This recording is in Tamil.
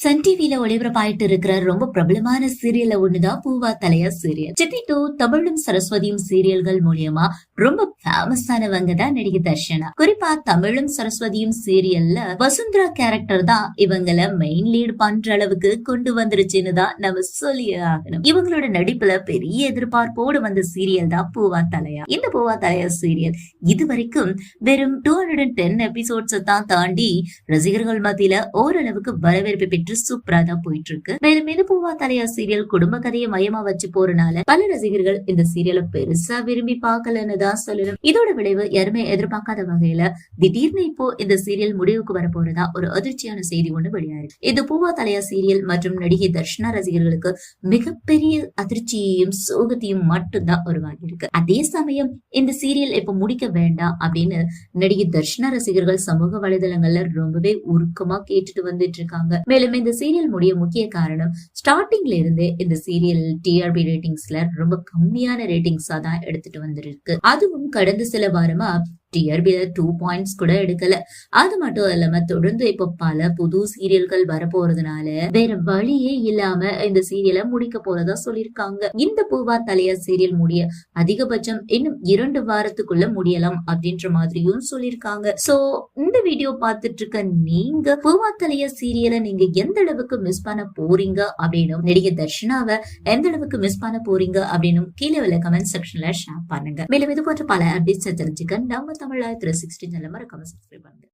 சன் டிவில ஒளிபரப்பாயிட்டு இருக்கிற ரொம்ப பிரபலமான சீரியல்ல ஒண்ணுதான் பூவா தலையா சீரியல். சித்தி தமிழும் சரஸ்வதியும் சீரியல்கள் மூலியமா ரொம்ப ஃபேமஸ் ஆனவங்க தான் நடிகை தர்ஷனா. குறிப்பா தமிழும் சரஸ்வதியும் சீரியல்ல வசுந்தரா கேரக்டர் தான் இவங்கள மெயின் லீட் பண்ற அளவுக்கு கொண்டு வந்துருச்சுன்னு தான் நம்ம சொல்லியே ஆகணும். இவங்களோட நடிப்புல பெரிய எதிர்பார்ப்போடு வந்த சீரியல் தான் பூவா தலையா இந்த பூவா தலையா சீரியல் இது வரைக்கும் வெறும் two hundred and ten episodes தான் தாண்டி ரசிகர்கள் மத்தியில ஓரளவுக்கு வரவேற்பு பெற்று சூப்பரா தான் போயிட்டு இருக்கு மேலும் இது பூவா தலையா சீரியல் குடும்ப கதையை மையமா வச்சு போறனால பல ரசிகர்கள் இந்த சீரியலை பெருசா விரும்பி பார்க்கலன்னு தான் சொல்லணும். இதோட விளைவு யாருமே எதிர்பார்க்காத வகையில திடீர்னு இப்போ இந்த சீரியல் முடிவுக்கு வர போறதா ஒரு அதிர்ச்சியான செய்தி ஒண்ணு வெளியாயிருக்கு. இது பூவா தலையா சீரியல் மற்றும் நடிகை தர்ஷனா ரசிகர்களுக்கு மிகப்பெரிய அதிர்ச்சியையும் சோகத்தையும் மட்டும்தான் உருவாகி இருக்கு அதே சமயம் இந்த சீரியல் இப்ப முடிக்க வேண்டாம் அப்படின்னு நடிகை தர்ஷனா ரசிகர்கள் சமூக வலைதளங்கள்ல ரொம்பவே உருக்கமா கேட்டுட்டு வந்துட்டு இருக்காங்க. மேலும் இந்த சீரியல் முடிய முக்கிய காரணம் ஸ்டார்டிங்ல இருந்தே இந்த சீரியல் டிஆர்பி ரேட்டிங்ஸ்ல ரொம்ப கம்மியான ரேட்டிங்ஸா தான் எடுத்துட்டு வந்திருக்கு. அதுவும் கடந்த சில வாரமா டிஆர்பியில டூ பாயிண்ட்ஸ் கூட எடுக்கல. அது மட்டும் இல்லாம தொடர்ந்து இப்போ பல புது சீரியல்கள் வரப்போறதுனால வேற வழியே இல்லாம இந்த சீரியலை முடிக்க போறதா சொல்லியிருக்காங்க இந்த பூவா தலையா சீரியல் முடிய அதிகபட்சம் இன்னும் இரண்டு வாரத்துக்குள்ள முடியலாம் அப்படின்ற மாதிரியும் சொல்லியிருக்காங்க சோ இந்த வீடியோ பார்த்துட்டு இருக்க நீங்க பூவா தலையா சீரியலை நீங்க எந்த அளவுக்கு மிஸ் பண்ண போறீங்க அப்படின்னு நடிகை தர்ஷனாவை எந்த அளவுக்கு மிஸ் பண்ண போறீங்க அப்படின்னு கீழே உள்ள கமெண்ட் செக்ஷன்ல ஷேர் பண்ணுங்க. மேலும் இது போன்ற பல அப்டேட்ஸ் தெரிஞ்சுக்க நம்ம தமிழ் த்ரீ சிக்ஸ்டி மறக்காம சப்ஸ்கிரைப் பண்ணுங்க